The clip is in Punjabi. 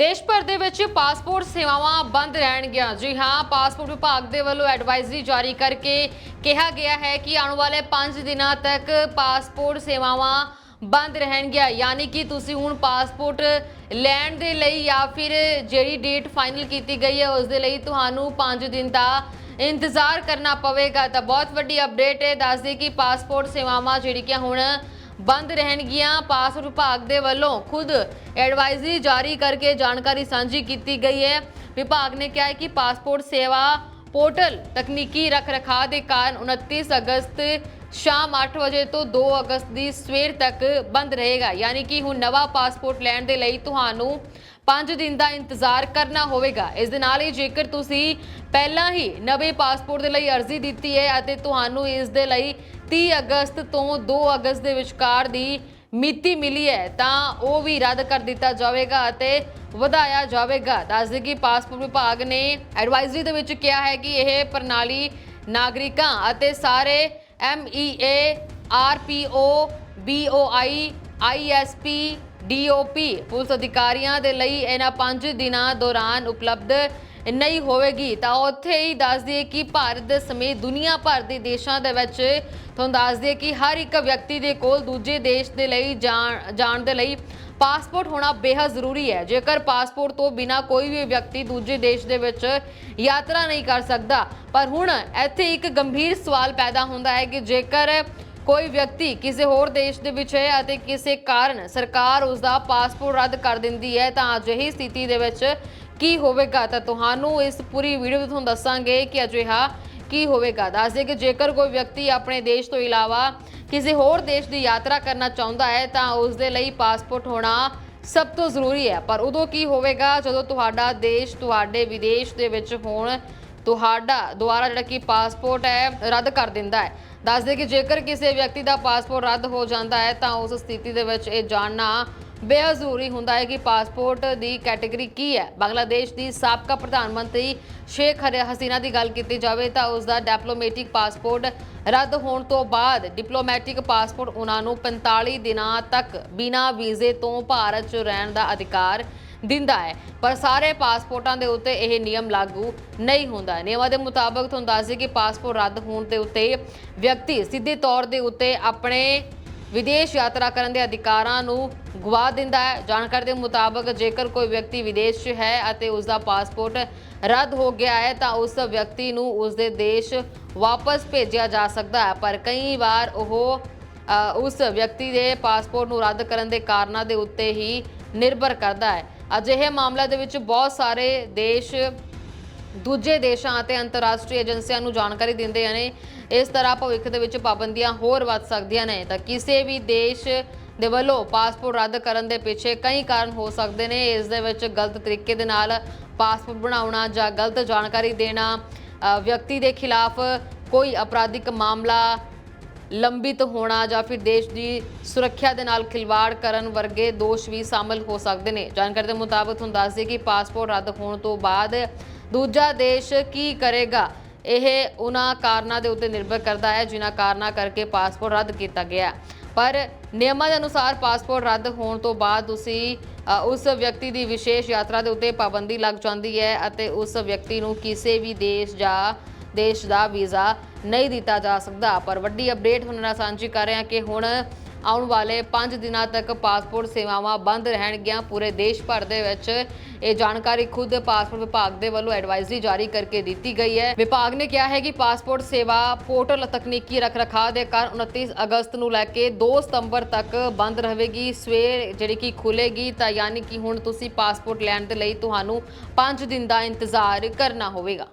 ਦੇਸ਼ ਭਰ ਦੇ ਵਿੱਚ ਪਾਸਪੋਰਟ ਸੇਵਾਵਾਂ ਬੰਦ ਰਹਿਣਗੀਆਂ। ਜੀ ਹਾਂ, ਪਾਸਪੋਰਟ ਵਿਭਾਗ ਦੇ ਵੱਲੋਂ ਐਡਵਾਈਜ਼ਰੀ ਜਾਰੀ ਕਰਕੇ ਕਿਹਾ ਗਿਆ ਹੈ ਕਿ ਆਉਣ ਵਾਲੇ 5 ਦਿਨਾਂ ਤੱਕ ਪਾਸਪੋਰਟ ਸੇਵਾਵਾਂ ਬੰਦ ਰਹਿਣਗੀਆਂ। ਯਾਨੀ ਕਿ ਤੁਸੀਂ ਹੁਣ ਪਾਸਪੋਰਟ ਲੈਣ ਦੇ ਲਈ ਜਾਂ ਫਿਰ ਜਿਹੜੀ ਡੇਟ ਫਾਈਨਲ ਕੀਤੀ ਗਈ ਹੈ, ਉਸ ਦੇ ਲਈ ਤੁਹਾਨੂੰ 5 ਦਿਨ ਦਾ ਇੰਤਜ਼ਾਰ ਕਰਨਾ ਪਵੇਗਾ। ਤਾਂ ਬਹੁਤ ਵੱਡੀ ਅਪਡੇਟ ਹੈ ਦੱਸਦੇ ਕਿ ਪਾਸਪੋਰਟ ਸੇਵਾਵਾਂ ਜਿਹੜੀਆਂ ਹੁਣ ਬੰਦ ਰਹਿਣਗੀਆਂ। ਪਾਸਪੋਰਟ ਵਿਭਾਗ ਦੇ ਵੱਲੋਂ ਖੁਦ ਐਡਵਾਈਜ਼ਰੀ ਜਾਰੀ ਕਰਕੇ ਜਾਣਕਾਰੀ ਸਾਂਝੀ ਕੀਤੀ ਗਈ ਹੈ। ਵਿਭਾਗ ਨੇ ਕਿਹਾ ਹੈ ਕਿ ਪਾਸਪੋਰਟ ਸੇਵਾ ਪੋਰਟਲ ਤਕਨੀਕੀ ਰੱਖ-ਰਖਾਅ ਦੇ ਕਾਰਨ 29 ਅਗਸਤ ਸ਼ਾਮ 8 ਵਜੇ ਤੋਂ 2 ਅਗਸਤ ਦੀ ਸਵੇਰ ਤੱਕ ਬੰਦ ਰਹੇਗਾ। ਯਾਨੀ ਕਿ ਹੁਣ ਨਵਾਂ ਪਾਸਪੋਰਟ ਲੈਣ ਦੇ ਲਈ ਤੁਹਾਨੂੰ 5 ਦਿਨ ਦਾ ਇੰਤਜ਼ਾਰ ਕਰਨਾ ਹੋਵੇਗਾ। ਇਸ ਦੇ ਨਾਲ ਹੀ ਜੇਕਰ ਤੁਸੀਂ ਪਹਿਲਾਂ ਹੀ ਨਵੇਂ ਪਾਸਪੋਰਟ ਦੇ ਲਈ ਅਰਜ਼ੀ ਦਿੱਤੀ ਹੈ ਅਤੇ ਤੁਹਾਨੂੰ ਇਸ ਦੇ ਲਈ 30 ਅਗਸਤ ਤੋਂ 2 ਅਗਸਤ ਦੇ ਵਿਚਕਾਰ ਦੀ ਮਿਤੀ ਮਿਲੀ ਹੈ, ਤਾਂ ਉਹ ਵੀ ਰੱਦ ਕਰ ਦਿੱਤਾ ਜਾਵੇਗਾ ਅਤੇ ਵਧਾਇਆ ਜਾਵੇਗਾ। ਦੱਸਦੇ ਕਿ ਪਾਸਪੋਰਟ ਵਿਭਾਗ ਨੇ ਐਡਵਾਈਜ਼ਰੀ ਦੇ ਵਿੱਚ ਕਿਹਾ ਹੈ ਕਿ ਇਹ ਪ੍ਰਣਾਲੀ ਨਾਗਰਿਕਾਂ ਅਤੇ ਸਾਰੇ E MEA RPO BOI ISP DOP police ਅਧਿਕਾਰੀਆਂ ਦੇ ਲਈ ਇਹਨਾਂ 5 ਦਿਨਾਂ ਦੌਰਾਨ ਉਪਲਬਧ ਨਹੀਂ ਹੋਵੇਗੀ ਤਾਂ ਉੱਥੇ ਹੀ ਦੱਸ ਦਈਏ ਕਿ ਭਾਰਤ ਦੇ ਸਮੇਤ ਦੁਨੀਆ ਭਰ ਦੇ ਦੇਸ਼ਾਂ ਦੇ ਵਿੱਚ ਤੁਹਾਨੂੰ ਦੱਸ ਦਈਏ ਕਿ ਹਰ ਇੱਕ ਵਿਅਕਤੀ ਦੇ ਕੋਲ ਦੂਜੇ ਦੇਸ਼ ਦੇ ਲਈ ਜਾਣ ਦੇ ਲਈ ਪਾਸਪੋਰਟ ਹੋਣਾ ਬੇਹੱਦ ਜ਼ਰੂਰੀ ਹੈ। ਜੇਕਰ ਪਾਸਪੋਰਟ ਤੋਂ ਬਿਨਾ ਕੋਈ ਵੀ ਵਿਅਕਤੀ ਦੂਜੇ ਦੇਸ਼ ਦੇ ਵਿੱਚ ਯਾਤਰਾ ਨਹੀਂ ਕਰ ਸਕਦਾ, ਪਰ ਹੁਣ ਇੱਥੇ ਇੱਕ ਗੰਭੀਰ ਸਵਾਲ ਪੈਦਾ ਹੁੰਦਾ ਹੈ ਕਿ ਜੇਕਰ ਕੋਈ ਵਿਅਕਤੀ ਕਿਸੇ ਹੋਰ ਦੇਸ਼ ਦੇ ਵਿੱਚ ਹੈ ਅਤੇ ਕਿਸੇ ਕਾਰਨ ਸਰਕਾਰ ਉਸ ਦਾ ਪਾਸਪੋਰਟ ਰੱਦ ਕਰ ਦਿੰਦੀ ਹੈ, ਤਾਂ ਅਜਿਹੀ ਸਥਿਤੀ ਦੇ ਵਿੱਚ ਕੀ ਹੋਵੇਗਾ? ਤਾਂ ਤੁਹਾਨੂੰ ਇਸ ਪੂਰੀ ਵੀਡੀਓ ਵਿੱਚ ਤੁਹਾਨੂੰ ਦੱਸਾਂਗੇ ਕਿ ਅਜਿਹਾ ਕੀ ਹੋਵੇਗਾ। ਦੱਸਦੇ ਕਿ ਜੇਕਰ ਕੋਈ ਵਿਅਕਤੀ ਆਪਣੇ ਦੇਸ਼ ਤੋਂ ਇਲਾਵਾ ਕਿਸੇ ਹੋਰ ਦੇਸ਼ ਦੀ ਯਾਤਰਾ ਕਰਨਾ ਚਾਹੁੰਦਾ ਹੈ, ਤਾਂ ਉਸ ਦੇ ਲਈ ਪਾਸਪੋਰਟ ਹੋਣਾ ਸਭ ਤੋਂ ਜ਼ਰੂਰੀ ਹੈ। ਪਰ ਉਦੋਂ ਕੀ ਹੋਵੇਗਾ? ਜਦੋਂ ਤੁਹਾਡਾ ਦੇਸ਼ ਤੁਹਾਡੇ ਵਿਦੇਸ਼ ਦੇ ਵਿੱਚ ਹੋਣ ਤੁਹਾਡਾ ਦੁਆਰਾ ਜਿਹੜਾ ਕਿ ਪਾਸਪੋਰਟ ਹੈ, ਰੱਦ ਕਰ ਦਿੰਦਾ ਹੈ। ਦੱਸਦੇ ਕਿ ਜੇਕਰ ਕਿਸੇ ਵਿਅਕਤੀ ਦਾ ਪਾਸਪੋਰਟ ਰੱਦ ਹੋ ਜਾਂਦਾ ਹੈ, ਤਾਂ ਉਸ ਸਥਿਤੀ ਦੇ ਵਿੱਚ ਇਹ ਜਾਣਨਾ ਬੇहद ਹੁੰਦਾ ਹੈ ਕਿ ਪਾਸਪੋਰਟ ਦੀ ਕੈਟਾਗਰੀ ਕੀ ਹੈ। ਬੰਗਲਾਦੇਸ਼ ਦੀ ਸਾਬਕਾ ਪ੍ਰਧਾਨ ਮੰਤਰੀ ਸ਼ੇਖ ਹਰ- ਹਸੀਨਾ ਦੀ ਗੱਲ ਕੀਤੀ ਜਾਵੇ, ਤਾਂ ਉਸ ਦਾ ਡਿਪਲੋਮੈਟਿਕ ਪਾਸਪੋਰਟ ਰੱਦ ਹੋਣ ਤੋਂ ਬਾਅਦ ਡਿਪਲੋਮੈਟਿਕ ਪਾਸਪੋਰਟ ਉਹਨਾਂ ਨੂੰ 45 ਦਿਨਾਂ ਤੱਕ ਬਿਨਾਂ ਵੀਜ਼ੇ ਤੋਂ ਭਾਰਤ 'ਚ ਰਹਿਣ ਦਾ ਅਧਿਕਾਰ ਦਿੰਦਾ ਹੈ। ਪਰ ਸਾਰੇ ਪਾਸਪੋਰਟਾਂ ਦੇ ਉੱਤੇ ਇਹ ਨਿਯਮ ਲਾਗੂ ਨਹੀਂ ਹੁੰਦਾ। ਨਿਯਮਾਂ ਦੇ ਮੁਤਾਬਕ ਤੁਹਾਨੂੰ ਦੱਸ ਦਈਏ ਕਿ ਪਾਸਪੋਰਟ ਰੱਦ ਹੋਣ ਦੇ ਉੱਤੇ ਵਿਅਕਤੀ ਸਿੱਧੇ ਤੌਰ ਦੇ ਉੱਤੇ ਆਪਣੇ ਵਿਦੇਸ਼ ਯਾਤਰਾ ਕਰਨ ਦੇ ਅਧਿਕਾਰਾਂ ਨੂੰ ਗਵਾ ਦਿੰਦਾ ਹੈ। ਜਾਣਕਾਰੀ ਦੇ ਮੁਤਾਬਕ ਜੇਕਰ ਕੋਈ ਵਿਅਕਤੀ ਵਿਦੇਸ਼ 'ਚ ਹੈ ਅਤੇ ਉਸ ਦਾ ਪਾਸਪੋਰਟ ਰੱਦ ਹੋ ਗਿਆ ਹੈ, ਤਾਂ ਉਸ ਵਿਅਕਤੀ ਨੂੰ ਉਸ ਦੇ ਦੇਸ਼ ਵਾਪਸ ਭੇਜਿਆ ਜਾ ਸਕਦਾ ਹੈ। ਪਰ ਕਈ ਵਾਰ ਉਹ ਉਸ ਵਿਅਕਤੀ ਦੇ ਪਾਸਪੋਰਟ ਨੂੰ ਰੱਦ ਕਰਨ ਦੇ ਕਾਰਨਾਂ ਦੇ ਉੱਤੇ ਹੀ ਨਿਰਭਰ ਕਰਦਾ ਹੈ। ਅਜਿਹੇ ਮਾਮਲਿਆਂ ਦੇ ਵਿੱਚ ਬਹੁਤ ਸਾਰੇ ਦੇਸ਼, ਦੂਜੇ ਦੇਸ਼ਾਂ ਅਤੇ ਅੰਤਰਰਾਸ਼ਟਰੀ ਏਜੰਸੀਆਂ ਨੂੰ ਜਾਣਕਾਰੀ ਦਿੰਦੇ ਨੇ ਇਸ ਤਰ੍ਹਾਂ ਭਵਿੱਖ ਦੇ ਵਿੱਚ ਪਾਬੰਦੀਆਂ ਹੋਰ ਵੱਧ ਸਕਦੀਆਂ ਨੇ। ਤਾਂ ਕਿਸੇ ਵੀ ਦੇਸ਼ ਦੇ ਵੱਲੋਂ ਪਾਸਪੋਰਟ ਰੱਦ ਕਰਨ ਦੇ ਪਿੱਛੇ ਕਈ ਕਾਰਨ ਹੋ ਸਕਦੇ ਨੇ। ਇਸ ਦੇ ਵਿੱਚ ਗਲਤ ਤਰੀਕੇ ਦੇ ਨਾਲ ਪਾਸਪੋਰਟ ਬਣਾਉਣਾ ਜਾਂ ਗਲਤ ਜਾਣਕਾਰੀ ਦੇਣਾ ਵਿਅਕਤੀ ਦੇ ਖਿਲਾਫ ਕੋਈ ਅਪਰਾਧਿਕ ਮਾਮਲਾ ਲੰਬਿਤ ਹੋਣਾ ਜਾਂ ਫਿਰ ਦੇਸ਼ ਦੀ ਸੁਰੱਖਿਆ ਦੇ ਨਾਲ ਖਿਲਵਾੜ ਕਰਨ ਵਰਗੇ ਦੋਸ਼ ਵੀ ਸ਼ਾਮਲ ਹੋ ਸਕਦੇ ਨੇ। ਜਾਣਕਾਰੀ ਦੇ ਮੁਤਾਬਕ ਤੁਹਾਨੂੰ ਦੱਸ ਦਈਏ ਕਿ ਪਾਸਪੋਰਟ ਰੱਦ ਹੋਣ ਤੋਂ ਬਾਅਦ ਦੂਜਾ ਦੇਸ਼ ਕੀ ਕਰੇਗਾ? ਇਹ ਉਹਨਾਂ ਕਾਰਨਾਂ ਦੇ ਉੱਤੇ ਨਿਰਭਰ ਕਰਦਾ ਹੈ, ਜਿਨ੍ਹਾਂ ਕਾਰਨਾਂ ਕਰਕੇ ਪਾਸਪੋਰਟ ਰੱਦ ਕੀਤਾ ਗਿਆ ਪਰ ਨਿਯਮਾਂ ਦੇ ਅਨੁਸਾਰ ਪਾਸਪੋਰਟ ਰੱਦ ਹੋਣ ਤੋਂ ਬਾਅਦ ਤੁਸੀਂ ਉਸ ਵਿਅਕਤੀ ਦੀ ਵਿਸ਼ੇਸ਼ ਯਾਤਰਾ ਦੇ ਉੱਤੇ ਪਾਬੰਦੀ ਲੱਗ ਜਾਂਦੀ ਹੈ ਅਤੇ ਉਸ ਵਿਅਕਤੀ ਨੂੰ ਕਿਸੇ ਵੀ ਦੇਸ਼ ਜਾਂ ਦੇਸ਼ ਦਾ ਵੀਜ਼ਾ ਨਹੀਂ ਦਿੱਤਾ ਜਾ ਸਕਦਾ। ਪਰ ਵੱਡੀ ਅਪਡੇਟ ਹੁਣ ਨਾਲ ਸਾਂਝੀ ਕਰ ਰਹੇ ਹਾਂ ਕਿ ਹੁਣ ਆਉਣ ਵਾਲੇ 5 ਦਿਨਾਂ ਤੱਕ ਪਾਸਪੋਰਟ ਸੇਵਾਵਾਂ ਬੰਦ ਰਹਿਣਗੀਆਂ। ਪੂਰੇ ਦੇਸ਼ ਭਰ ਦੇ ਵਿੱਚ ਇਹ ਜਾਣਕਾਰੀ ਖੁਦ ਪਾਸਪੋਰਟ ਵਿਭਾਗ ਦੇ ਵੱਲੋਂ ਐਡਵਾਈਜ਼ਰੀ ਜਾਰੀ ਕਰਕੇ ਦਿੱਤੀ ਗਈ ਹੈ। ਵਿਭਾਗ ਨੇ ਕਿਹਾ ਹੈ ਕਿ ਪਾਸਪੋਰਟ ਸੇਵਾ ਪੋਰਟਲ ਤਕਨੀਕੀ ਰੱਖ-ਰਖਾਅ ਦੇ ਕਾਰਨ 29 ਅਗਸਤ ਨੂੰ ਲੈ ਕੇ 2 ਸਤੰਬਰ ਤੱਕ ਬੰਦ ਰਹੇਗੀ। ਸਵੇਰ ਜਿਹੜੀ ਕਿ ਖੁੱਲੇਗੀ ਤਾਂ ਯਾਨੀ ਕਿ ਹੁਣ ਤੁਸੀਂ ਪਾਸਪੋਰਟ ਲੈਣ ਦੇ ਲਈ ਤੁਹਾਨੂੰ 5 ਦਿਨ ਦਾ ਇੰਤਜ਼ਾਰ ਕਰਨਾ ਹੋਵੇਗਾ।